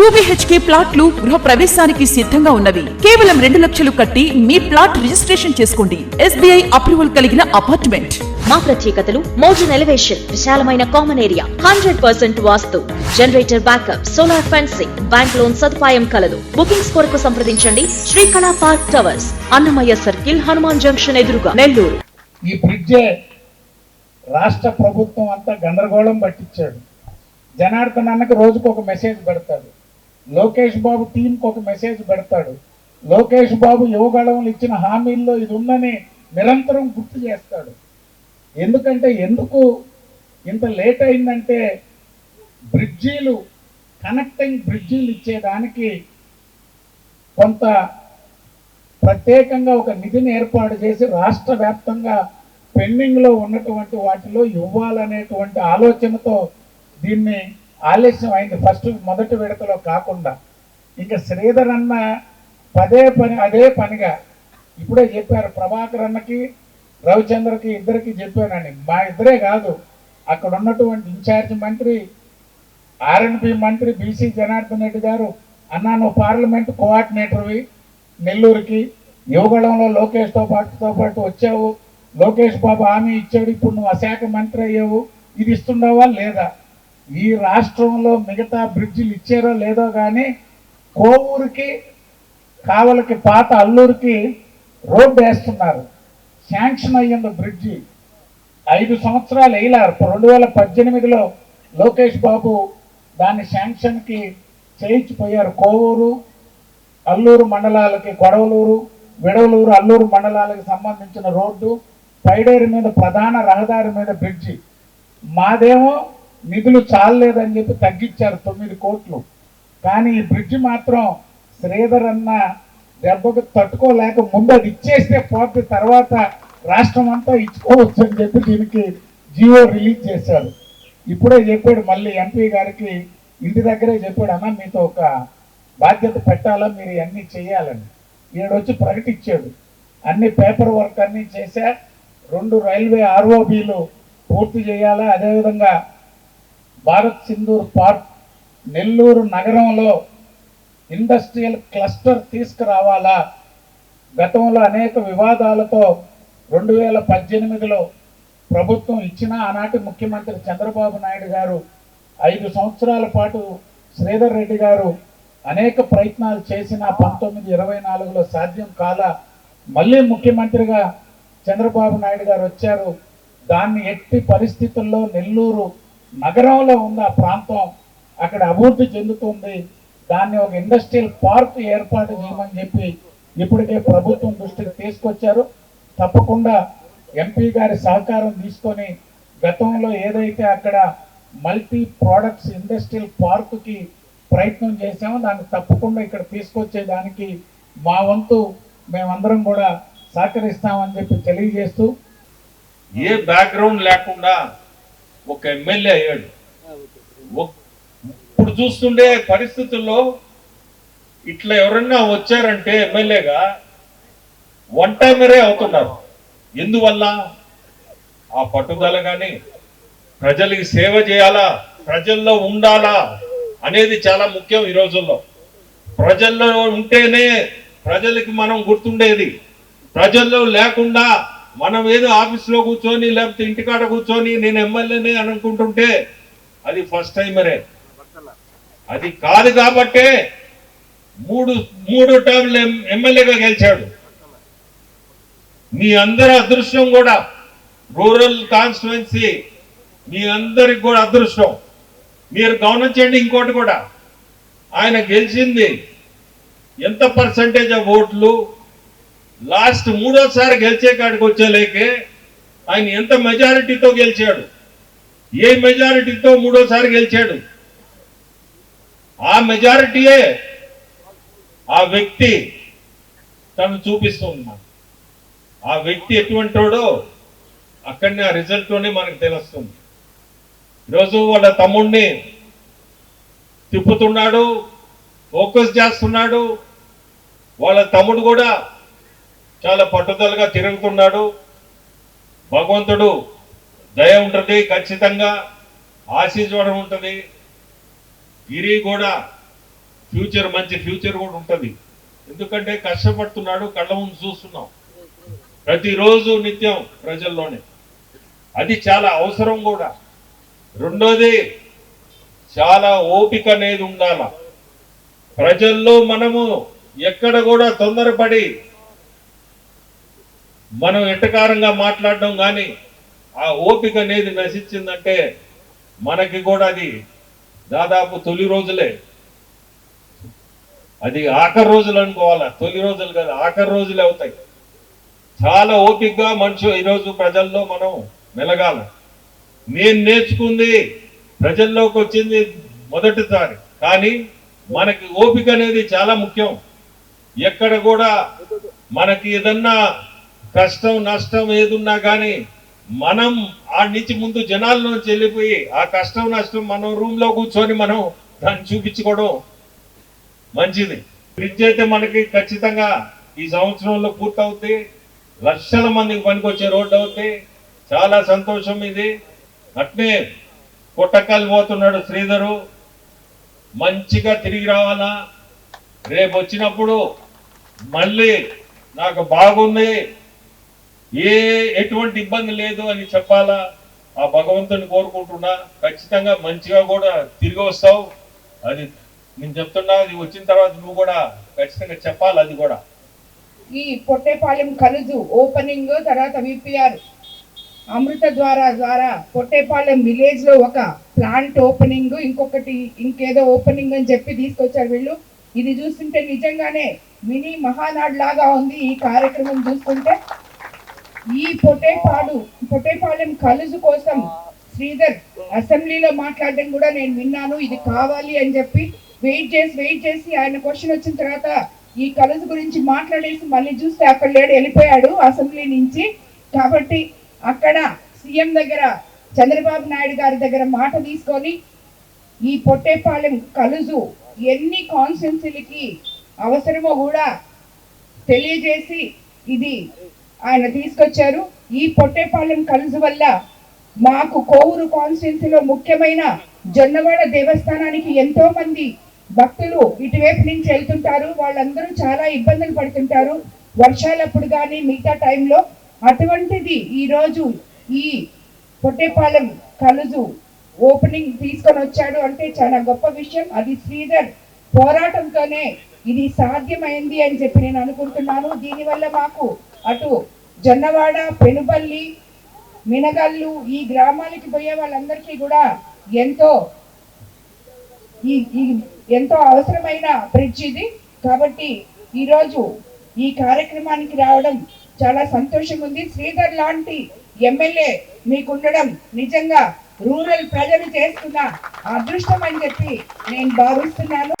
Two BHK ప్లాట్లు గృహ ప్రవేశానికి సిద్ధంగా ఉన్నవి. కేవలం రెండు లక్షలు కట్టి మీ ప్లాట్ రిజిస్ట్రేషన్ చేసుకోండి. ఎస్బీఐ అప్రూవల్ కలిగిన అపార్ట్మెంట్. మా ప్రత్యేకతలు మోడర్న్ ఎలివేషన్ విశాలమైన common area hundred percent vastu. Generator backup solar fencing bank loan సదుపాయం కలదు. బుకింగ్స్ కొరకు సంప్రదించండి. Srikala park towers Annamayya circle Hanuman junction ఎదురుగా. నెల్లూరు. ఈ బ్రిడ్జే రాష్ట్ర ప్రభుత్వం అంతా గందరగోళం పట్టించాడు. జనార్దన్ అన్నకి రోజుకు ఒక మెసేజ్ పెడతాడు. లోకేష్ బాబు టీంకి ఒక మెసేజ్ పెడతాడు. లోకేష్ బాబు యువగళంలో ఇచ్చిన హామీల్లో ఇది ఉందని నిరంతరం గుర్తు చేస్తాడు. ఎందుకంటే ఎందుకు ఇంత లేట్ అయిందంటే బ్రిడ్జీలు కనెక్టింగ్ బ్రిడ్జీలు ఇచ్చేదానికి కొంత ప్రత్యేకంగా ఒక నిధిని ఏర్పాటు చేసి రాష్ట్ర వ్యాప్తంగా పెండింగ్లో ఉన్నటువంటి వాటిలో ఇవ్వాలనేటువంటి ఆలోచనతో దీన్ని ఆలస్యం అయింది. ఫస్ట్ మొదటి విడతలో కాకుండా ఇంకా శ్రీధర్ అన్న పదే పని అదే పనిగా ఇప్పుడే చెప్పారు. ప్రభాకర్ అన్నకి రవిచంద్రకి ఇద్దరికి చెప్పానని. మా ఇద్దరే కాదు అక్కడ ఉన్నటువంటి ఇన్ఛార్జ్ మంత్రి ఆర్ఎన్పి మంత్రి బీసీ జనార్దన్ రెడ్డి గారు అన్నా నువ్వు పార్లమెంట్ కోఆర్డినేటర్వి నెల్లూరుకి యువగళంలో లోకేష్తో పాటుతో పాటు వచ్చావు. లోకేష్ బాబు హామీ ఇచ్చాడు ఇప్పుడు నువ్వు అశాఖ మంత్రి అయ్యావు. ఇది ఇస్తుండవా లేదా? ఈ రాష్ట్రంలో మిగతా బ్రిడ్జిలు ఇచ్చారో లేదో కానీ కోవూరుకి కావలకి పాత అల్లూరికి రోడ్డు వేస్తున్నారు. శాంక్షన్ అయ్యింది బ్రిడ్జి ఐదు సంవత్సరాలు వేయలేరు రెండు వేల పద్దెనిమిదిలో లోకేష్ బాబు దాన్ని శాంక్షన్కి చేయించిపోయారు. కోవూరు అల్లూరు మండలాలకి కొడవలూరు విడవలూరు అల్లూరు మండలాలకు సంబంధించిన రోడ్డు పైడేరు మీద ప్రధాన రహదారి మీద బ్రిడ్జి. మాదేమో నిధులు చాలలేదని చెప్పి తగ్గించారు తొమ్మిది కోట్లు. కానీ ఈ బ్రిడ్జ్ మాత్రం శ్రీధర్ అన్న దెబ్బకు తట్టుకోలేక ముందు అది ఇచ్చేస్తే పోతే తర్వాత రాష్ట్రం అంతా ఇచ్చుకోవచ్చు అని చెప్పి దీనికి జియో రిలీజ్ చేశారు. ఇప్పుడే చెప్పాడు మళ్ళీ ఎంపీ గారికి ఇంటి దగ్గరే చెప్పాడు అన్న మీతో ఒక బాధ్యత పెట్టాలా? మీరు అన్నీ చేయాలని. ఈడొచ్చి ప్రకటించాడు. అన్ని పేపర్ వర్క్ అన్నీ చేశా. రెండు రైల్వే ఆర్ఓబీలు పూర్తి చేయాలా? అదేవిధంగా భారత్ సింధూర్ పార్క్ నెల్లూరు నగరంలో ఇండస్ట్రియల్ క్లస్టర్ తీసుకురావాలా? గతంలో అనేక వివాదాలతో రెండు వేల పద్దెనిమిదిలో ప్రభుత్వం ఇచ్చిన ఆనాటి ముఖ్యమంత్రి చంద్రబాబు నాయుడు గారు ఐదు సంవత్సరాల పాటు శ్రీధర్ రెడ్డి గారు అనేక ప్రయత్నాలు చేసిన పంతొమ్మిది ఇరవై నాలుగులో సాధ్యం కాల? మళ్ళీ ముఖ్యమంత్రిగా చంద్రబాబు నాయుడు గారు వచ్చారు. దాన్ని ఎట్టి పరిస్థితుల్లో నెల్లూరు నగరంలో ఉన్న ఆ ప్రాంతం అక్కడ అభివృద్ధి చెందుతుంది. దాన్ని ఒక ఇండస్ట్రియల్ పార్క్ ఏర్పాటు చేయమని చెప్పి ఇప్పటికే ప్రభుత్వం దృష్టికి తీసుకొచ్చారు. తప్పకుండా ఎంపీ గారి సహకారం తీసుకొని గతంలో ఏదైతే అక్కడ మల్టీ ప్రోడక్ట్స్ ఇండస్ట్రియల్ పార్క్కి ప్రయత్నం చేశామో దాన్ని తప్పకుండా ఇక్కడ తీసుకొచ్చేదానికి మా వంతు మేమందరం కూడా సహకరిస్తామని చెప్పి తెలియజేస్తూ ఏ బ్యాక్గ్రౌండ్ లేకుండా ఒక ఎమ్మెల్యే అయ్యాడు. ఇప్పుడు చూస్తుండే పరిస్థితుల్లో ఇట్లా ఎవరన్నా వచ్చారంటే ఎమ్మెల్యేగా వన్ టైమరే అవుతున్నారు. ఎందువల్ల? ఆ పట్టుదల కానీ ప్రజలకి సేవ చేయాలా? ప్రజల్లో ఉండాలా? అనేది చాలా ముఖ్యం ఈ రోజుల్లో. ప్రజల్లో ఉంటేనే ప్రజలకి మనం గుర్తుండేది. ప్రజల్లో లేకుండా మనం ఏదో ఆఫీస్లో కూర్చొని లేకపోతే ఇంటికాడ కూర్చొని నేను ఎమ్మెల్యేనే అని అనుకుంటుంటే అది ఫస్ట్ టైమరే అది కాదు కాబట్టే మూడు మూడు టర్మ్లు ఎమ్మెల్యేగా గెలిచాడు. మీ అందరి అదృష్టం కూడా రూరల్ కాన్స్టిట్యువెన్సీ మీ అందరికి కూడా అదృష్టం. మీరు గమనించండి ఇంకోటి కూడా. ఆయన గెలిచింది ఎంత పర్సంటేజ్ ఆఫ్ ఓట్లు? లాస్ట్ మూడోసారి గెలిచే కాడికి వచ్చేలేకే ఆయన ఎంత మెజారిటీతో గెలిచాడు? ఏ మెజారిటీతో మూడోసారి గెలిచాడు? ఆ మెజారిటీయే ఆ వ్యక్తి తను చూపిస్తూ ఉన్నాడు. ఆ వ్యక్తి ఎటువంటోడో అక్కడనే ఆ రిజల్ట్లోనే మనకు తెలుస్తుంది. ఈరోజు వాళ్ళ తమ్ముడిని తిప్పుతున్నాడు ఫోకస్ చేస్తున్నాడు. వాళ్ళ తమ్ముడు కూడా చాలా పట్టుదలగా తిరుగుతున్నాడు. భగవంతుడు దయ ఉంటుంది ఖచ్చితంగా ఆశీర్వాదం ఉంటుంది. గిరి కూడా ఫ్యూచర్ మంచి ఫ్యూచర్ కూడా ఉంటుంది. ఎందుకంటే కష్టపడుతున్నాడు కళ్ళ ముందు చూస్తున్నాం. ప్రతిరోజు నిత్యం ప్రజల్లోనే. అది చాలా అవసరం కూడా. రెండోది చాలా ఓపిక అనేది ఉండాల. ప్రజల్లో మనము ఎక్కడ కూడా తొందరపడి మనం ఎట్టకారంగా మాట్లాడడం కానీ ఆ ఓపిక అనేది నశించిందంటే మనకి కూడా అది దాదాపు తొలి రోజులే. అది ఆఖరి రోజులు అనుకోవాలా? తొలి రోజులు కాదు ఆఖరి రోజులే అవుతాయి. చాలా ఓపికగా మనుషు ఈరోజు ప్రజల్లో మనం మెలగాల. నేను నేర్చుకుంది ప్రజల్లోకి వచ్చింది మొదటిసారి. కానీ మనకి ఓపిక అనేది చాలా ముఖ్యం. ఎక్కడ కూడా మనకి ఏదన్నా కష్టం నష్టం ఏదున్నా కానీ మనం ఆ నుంచి ముందు జనాల్లోంచి వెళ్ళిపోయి ఆ కష్టం నష్టం మనం రూమ్లో కూర్చొని మనం దాన్ని చూపించుకోవడం మంచిది. బ్రిడ్జ్ అయితే మనకి ఖచ్చితంగా ఈ సంవత్సరంలో పూర్తవుద్ది. లక్షల మందికి పనికొచ్చే రోడ్డు అవుతాయి చాలా సంతోషం ఇది. అట్నే కొట్టకాలు పోతున్నాడు శ్రీధరు. మంచిగా తిరిగి రావాలా? రేపు వచ్చినప్పుడు మళ్ళీ నాకు బాగుంది. ఏ ఎటువంటి ఇబ్బంది లేదు అని చెప్పాలా? ఆ భగవంతుని కోరుకుంటున్నా. ఖచ్చితంగా మంచిగా కూడా తిరిగి వస్తావు. అది నేను చెప్తున్నా అది వచ్చిన తర్వాత నువ్వు కూడా ఖచ్చితంగా చెప్పాలి అది కూడా. ఈ పొట్టేపాలెం కలుజు ఓపెనింగ్ తర్వాత విపిఆర్ అమృత ద్వారా ద్వారా పొట్టేపాలెం విలేజ్లో ఒక ప్లాంట్ ఓపెనింగ్ ఇంకొకటి ఇంకేదో ఓపెనింగ్ అని చెప్పి తీసుకొచ్చారు వీళ్ళు. ఇది చూస్తుంటే నిజంగానే మినీ మహానాడు లాగా ఉంది ఈ కార్యక్రమం చూస్తుంటే. ఈ పొట్టేపాడు పొట్టేపాలెం కలుజు కోసం శ్రీధర్ అసెంబ్లీలో మాట్లాడడం కూడా నేను విన్నాను. ఇది కావాలి అని చెప్పి వెయిట్ చేసి వెయిట్ చేసి ఆయన క్వశ్చన్ వచ్చిన తర్వాత ఈ కలుజు గురించి మాట్లాడేసి మళ్ళీ చూస్తే అక్కడ లేడు వెళ్ళిపోయాడు అసెంబ్లీ నుంచి. కాబట్టి అక్కడ సీఎం దగ్గర చంద్రబాబు నాయుడు గారి దగ్గర మాట తీసుకొని ఈ పొట్టేపాలెం కలుజు ఎన్ని కాన్స్టిట్యున్సీలకి అవసరమో కూడా తెలియజేసి ఇది ఆయన తీసుకొచ్చారు. ఈ పొట్టేపాలెం కలుజు వల్ల మాకు కోవూరు కాన్స్టిట్యున్సీలో ముఖ్యమైన జొన్నవాడ దేవస్థానానికి ఎంతో మంది భక్తులు ఇటువైపు నుంచి వెళ్తుంటారు. వాళ్ళందరూ చాలా ఇబ్బందులు పడుతుంటారు. వర్షాలప్పుడు కానీ మిగతా టైంలో అటువంటిది ఈరోజు ఈ పొట్టేపాలెం కలుజు ఓపెనింగ్ తీసుకొని వచ్చాడు అంటే చాలా గొప్ప విషయం. అది శ్రీధర్ పోరాటంతోనే ఇది సాధ్యమైంది అని చెప్పి నేను అనుకుంటున్నాను. దీనివల్ల మాకు అటు జొన్నవాడ పెనుబల్లి మినగల్లు ఈ గ్రామాలకి పోయే వాళ్ళందరికీ కూడా ఎంతో ఈ ఎంతో అవసరమైన బ్రిడ్జ్ ఇది. కాబట్టి ఈరోజు ఈ కార్యక్రమానికి రావడం చాలా సంతోషంగా ఉంది శ్రీధర్ లాంటి ఎమ్మెల్యే మీకు ఉండడం నిజంగా రూరల్ ప్రజలు చేస్తున్న అదృష్టం అని చెప్పి నేను భావిస్తున్నాను.